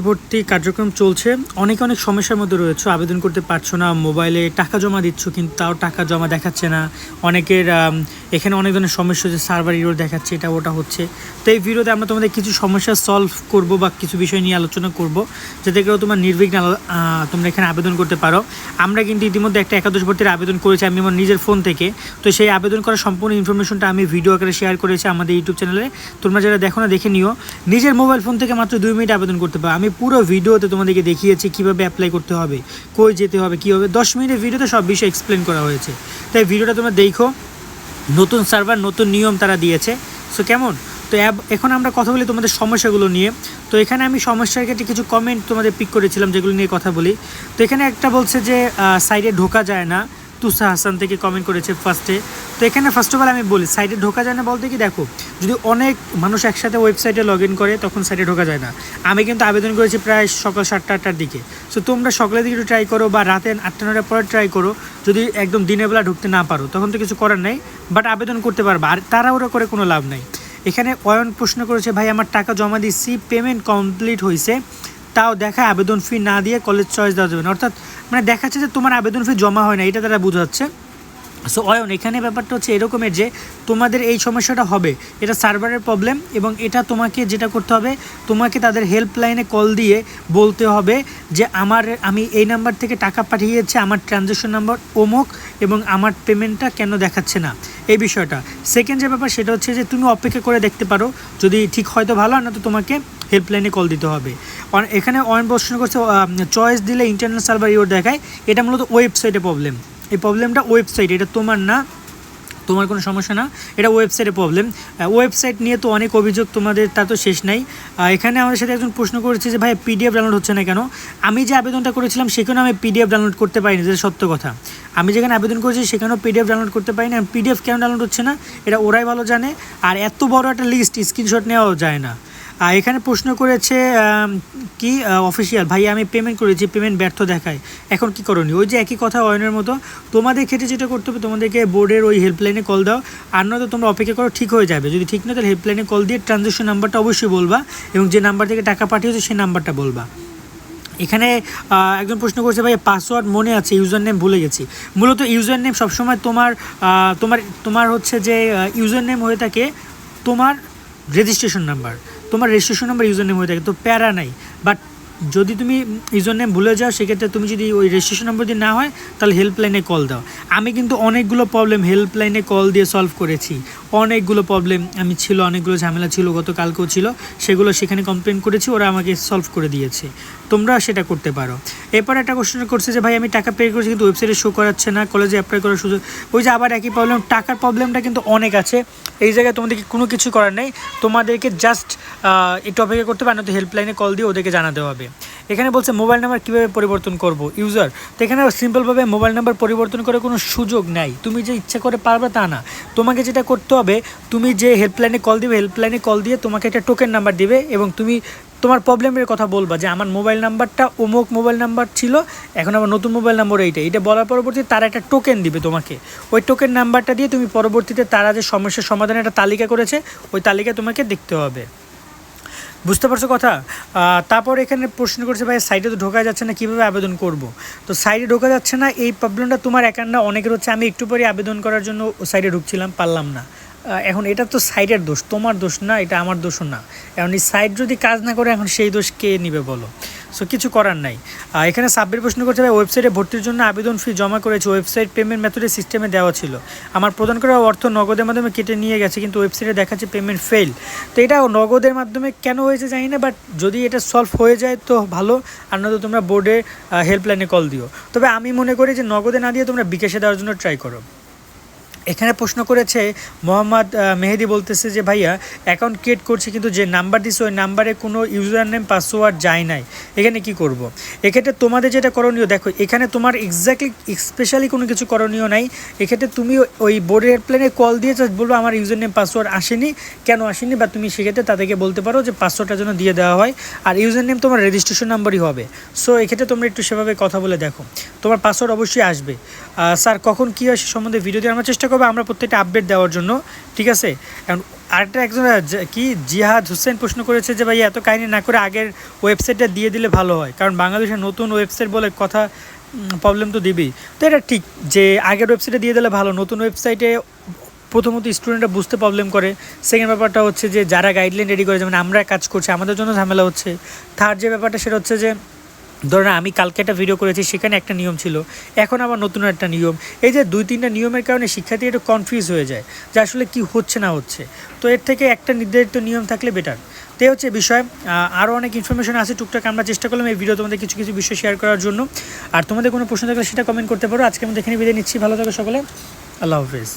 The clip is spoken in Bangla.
ভর্তি কার্যক্রম চলছে। অনেক অনেক সমস্যার মধ্যে রয়েছে। আবেদন করতে পারছ না, মোবাইলে টাকা জমা দিচ্ছ, কিন্তু তাও টাকা জমা দেখাচ্ছে না। অনেকের এখানে অনেক ধরনের সমস্যা হচ্ছে সার্ভার ইরোর দেখাচ্ছে, এটা ওটা হচ্ছে। তো এই ভিডিওতে আমরা তোমাদের কিছু সমস্যা সলভ করব বা কিছু বিষয় নিয়ে আলোচনা করব, যাতে করে তোমার নির্বিঘ্নে তোমরা এখানে আবেদন করতে পারো। আমরা কিন্তু ইতিমধ্যে একটা একাদশ ভর্তির আবেদন করেছি, আমি আমার নিজের ফোন থেকে। তো সেই আবেদন করার সম্পূর্ণ ইনফরমেশনটা আমি ভিডিও আকারে শেয়ার করেছি আমাদের ইউটিউব চ্যানেলে তোমরা যারা দেখো না, দেখে নিও। নিজের মোবাইল ফোন থেকে মাত্র দুই মিনিট আবেদন করতে পারো। আমি পুরো ভিডিওতে তোমাদেরকে দেখিয়েছি কীভাবে অ্যাপ্লাই করতে হবে, কই যেতে হবে কী হবে দশ মিনিটের ভিডিওতে সব বিষয় এক্সপ্লেন করা হয়েছে। তাই ভিডিওটা তোমরা দেখো। নতুন সার্ভার নতুন নিয়ম তারা দিয়েছে। সো কেমন? তো এখন আমরা কথা বলি তোমাদের সমস্যাগুলো নিয়ে। তো এখানে আমি সমস্যার ক্ষেত্রে কিছু কমেন্ট তোমাদের পিক করেছিলাম, যেগুলো নিয়ে কথা বলি। তো এখানে একটা বলছে যে সাইডে ঢোকা যায় না। তুষা হাসান থেকে কমেন্ট করেছে ফার্স্টে তো এখানে ফার্স্ট অফ অল আমি বলি সাইটে ঢোকা যায় না বলতে কি দেখো, যদি অনেক মানুষ একসাথে ওয়েবসাইটে লগ ইন করে, তখন সাইটে ঢোকা যায় না। আমি কিন্তু আবেদন করেছি প্রায় সকাল সাতটা আটটার দিকে। সো তোমরা সকালের দিকে একটু ট্রাই করো বা রাতে আটটা নটার পরে ট্রাই করো, যদি একদম দিনের বেলা ঢুকতে না পারো, তখন তো কিছু করার নেই বাট আবেদন করতে পারবা। আর তারা তাড়াহুড়ো করে কোনো লাভ নাই। এখানে অয়ন প্রশ্ন করেছে, ভাই, আমার টাকা জমা দিচ্ছি পেমেন্ট কমপ্লিট হয়েছে তাও দেখা আবেদন ফি না দিয়ে কলেজ চয়েস দেওয়া যাবে না। অর্থাৎ মানে দেখাচ্ছে যে তোমার আবেদন ফি জমা হয় না, এটা তারা বোঝাচ্ছে। সো অয়ন, এখানে ব্যাপারটা হচ্ছে এরকমের যে তোমাদের এই সমস্যাটা হবে, এটা সার্ভারের প্রবলেম এবং এটা তোমাকে যেটা করতে হবে, তোমাকে তাদের হেল্পলাইনে কল দিয়ে বলতে হবে যে আমার, আমি এই নাম্বার থেকে টাকা পাঠিয়েছি, আমার ট্রানজ্যাকশন নাম্বার অমুক এবং আমার পেমেন্টটা কেন দেখাচ্ছে না। এই বিষয়টা। সেকেন্ড যে ব্যাপার, সেটা হচ্ছে যে তুমি অপেক্ষা করে দেখতে পারো, যদি ঠিক হয়তো ভালো না তো তোমাকে হেল্পলাইনে কল দিতে হবে। এখানে অয়ন প্রশ্ন করছে চয়েস দিলে ইন্টারনাল সার্ভার ইউর দেখায়, এটা মূলত ওয়েবসাইটে প্রবলেম এই প্রবলেমটা ওয়েবসাইট এটা তোমার না, তোমার কোনো সমস্যা না, এটা ওয়েবসাইটের প্রবলেম ওয়েবসাইট নিয়ে তো অনেক অভিযোগ তোমাদের, তা তো শেষ নাই। এখানে আমাদের সাথে একজন প্রশ্ন করেছে যে ভাই পিডিএফ ডাউনলোড হচ্ছে না কেন? আমি যে আবেদনটা করেছিলাম সেখানে আমি পিডিএফ ডাউনলোড করতে পারিনি, যেটা সত্য কথা। আমি যেখানে আবেদন করেছি, সেখানেও পিডিএফ ডাউনলোড করতে পারিনি। আর পিডিএফ কেন ডাউনলোড হচ্ছে না, এটা ওরাই ভালো জানে। আর এত বড় একটা লিস্ট স্ক্রিনশট নেওয়াও যায় না। এখানে প্রশ্ন করেছে কি অফিসিয়াল ভাই আমি পেমেন্ট করেছি পেমেন্ট ব্যর্থ দেখায়। এখন কি করণীয়? ওই যে একই কথা অয়নের মতো, তোমাদের ক্ষেত্রে যেটা করতে হবে, তোমাদেরকে বোর্ডের ওই হেল্পলাইনে কল দাও। আর নয়তো তোমরা অপেক্ষা করো, ঠিক হয়ে যাবে। যদি ঠিক না, তাহলে হেল্পলাইনে কল দিয়ে ট্রানজ্যাকশন নাম্বারটা অবশ্যই বলবা এবং যে নাম্বার থেকে টাকা পাঠিয়েছো, সেই নাম্বারটা বলবা। এখানে একজন প্রশ্ন করছে ভাই পাসওয়ার্ড মনে আছে ইউজার নেম ভুলে গেছি। মূলত ইউজার নেম সবসময় তোমার তোমার তোমার হচ্ছে যে ইউজার নেম হয়ে থাকে তোমার রেজিস্ট্রেশন নাম্বার তোমার রেজিস্ট্রেশন নাম্বার ইউজার নেম হয়ে থাকে, তো প্যারা নাই। বাট যদি তুমি ইউজার নেম ভুলে যাও, সেক্ষেত্রে তুমি যদি ওই রেজিস্ট্রেশন নাম্বার যদি না হয়, তাহলে হেল্পলাইনে কল দাও। আমি কিন্তু অনেকগুলো প্রবলেম হেল্পলাইনে কল দিয়ে সলভ করেছি। অনেকগুলো প্রবলেম আমি ছিল, অনেকগুলো ঝামেলা ছিল, গতকালকেও ছিল, সেগুলো সেখানে কমপ্লেন করেছি, ওরা আমাকে সলভ করে দিয়েছে। তোমরা সেটা করতে পারো। এরপর একটা কোশ্চেন করছে যে, ভাই, আমি টাকা পে করেছি, কিন্তু ওয়েবসাইটে শো করাচ্ছে না কলেজে অ্যাপ্লাই করার সুযোগ ওই যে আবার একই প্রবলেম টাকার প্রবলেমটা কিন্তু অনেক আছে। এই জায়গায় তোমাদেরকে কোনো কিছু করার নেই। তোমাদেরকে জাস্ট একটু অপেক্ষা করতে না তো হেল্পলাইনে কল দিয়ে ওদেরকে জানাতে হবে। এখানে বলছে মোবাইল নাম্বার কীভাবে পরিবর্তন করব? ইউজার তো এখানে সিম্পলভাবে মোবাইল নাম্বার পরিবর্তন করে কোনো সুযোগ নাই। তুমি যে ইচ্ছা করে পারবে তা না। তোমাকে যেটা করতে হবে তুমি যে হেল্পলাইনে কল দিবে হেল্পলাইনে কল দিয়ে তোমাকে একটা টোকেন নাম্বার দিবে এবং তুমি তোমার প্রবলেমের কথা বলবা যে আমার মোবাইল নাম্বারটা অমুক মোবাইল নাম্বার ছিল, এখন আমার নতুন মোবাইল নাম্বার এইটা। এটা বলার পরবর্তীতে তারা একটা টোকেন দিবে তোমাকে। ওই টোকেন নাম্বারটা দিয়ে তুমি পরবর্তীতে তারা যে সমস্যার সমাধানের একটা তালিকা করেছে, ওই তালিকা তোমাকে দেখতে হবে। বুঝতে পারছ কথা? তারপর এখানে প্রশ্ন করছে, ভাই সাইডে তো ঢোকা যাচ্ছে না, কীভাবে আবেদন করব? তো সাইডে ঢোকা যাচ্ছে না, এই প্রবলেমটা তোমার একার না, অনেকের হচ্ছে আমি একটু পরে আবেদন করার জন্য সাইডে ঢুকছিলাম, পারলাম না। এখন এটা তো সাইটের দোষ, তোমার দোষ না, এটা আমার দোষও না। এখন এই সাইট যদি কাজ না করে, এখন সেই দোষ কে নিবে বলো? সো কিছু করার নাই। এখানে সাব্বির প্রশ্ন করছে, ভাই ওয়েবসাইটে ভর্তির জন্য আবেদন ফি জমা করেছে ওয়েবসাইট পেমেন্ট মেথডের সিস্টেমে দেওয়া ছিল। আমার প্রদান করা অর্থ নগদের মাধ্যমে কেটে নিয়ে গেছে, কিন্তু ওয়েবসাইটে দেখাচ্ছে পেমেন্ট ফেল তো এটা নগদের মাধ্যমে কেন হয়েছে জানি না বাট যদি এটা সলভ হয়ে যায় তো ভালো। আর নয়তো তোমরা বোর্ডে হেল্পলাইনে কল দিও। তবে আমি মনে করি যে নগদে না দিয়ে তোমরা বিকাশে দেওয়ার জন্য ট্রাই করো। এখানে প্রশ্ন করেছে, মোহাম্মদ মেহেদি বলতেছে যে, ভাইয়া অ্যাকাউন্ট ক্রিয়েট করছে কিন্তু যে নাম্বার দিছে, ওই নাম্বারে কোনো ইউজার নেম পাসওয়ার্ড যায় নাই। এখানে কি করব। এক্ষেত্রে তোমাদের যেটা করণীয়, দেখো, এখানে তোমার এক্স্যাক্টলি স্পেশালি কোনো কিছু করণীয় নাই। এক্ষেত্রে তুমি ওই বোর্ডের প্লেনে কল দিয়ে বলব, আমার ইউজার নেম পাসওয়ার্ড আসেনি। কেন আসেনি? বা তুমি সেক্ষেত্রে তাদেরকে বলতে পারো যে পাসওয়ার্ডটা যেন দিয়ে দেওয়া হয়। আর ইউজার নেম তোমার রেজিস্ট্রেশন নাম্বারই হবে। সো এক্ষেত্রে তোমরা একটু সেভাবে কথা বলে দেখো। তোমার পাসওয়ার্ড অবশ্যই আসবে। স্যার, কখন কী হয় সে সম্বন্ধে ভিডিও দিয়ে আমরা চেষ্টা করব আমরা প্রত্যেকটা আপডেট দেওয়ার জন্য, ঠিক আছে? এখন আরেকটা একজন কি, জিহাদ হোসেন প্রশ্ন করেছে যে ভাই এত কাহিনি না করে আগের ওয়েবসাইটটা দিয়ে দিলে ভালো হয়, কারণ বাংলাদেশের নতুন ওয়েবসাইট বলে কথা প্রবলেম তো দিবেই। তো এটা ঠিক যে আগের ওয়েবসাইটে দিয়ে দিলে ভালো, নতুন ওয়েবসাইটে প্রথমত স্টুডেন্টরা বুঝতে প্রবলেম করে। সেকেন্ড ব্যাপারটা হচ্ছে যে, যারা গাইডলাইন রেডি করে, যেমন আমরা কাজ করছি, আমাদের জন্য ঝামেলা হচ্ছে। থার্ড যে ব্যাপারটা, সেটা হচ্ছে যে ধরুন আমি কালকে একটা ভিডিও করেছি, সেখানে একটা নিয়ম ছিল, এখন আবার নতুন একটা নিয়ম। এই যে দুই তিনটা নিয়মের কারণে শিক্ষার্থী একটু কনফিউজ হয়ে যায়, যে আসলে কি হচ্ছে না হচ্ছে। তো এর থেকে একটা নির্ধারিত নিয়ম থাকলে বেটার তো হচ্ছে বিষয়। আরও অনেক ইনফরমেশন আছে, টুকটাক আমরা চেষ্টা করলাম এই ভিডিও তোমাদের কিছু কিছু বিষয় শেয়ার করার জন্য। আর তোমাদের কোনো প্রশ্ন থাকলে সেটা কমেন্ট করতে পারো। আজকে আমি দেখে বিদায় নিচ্ছি। ভালো থাকো সকলে। আল্লাহ হাফিজ।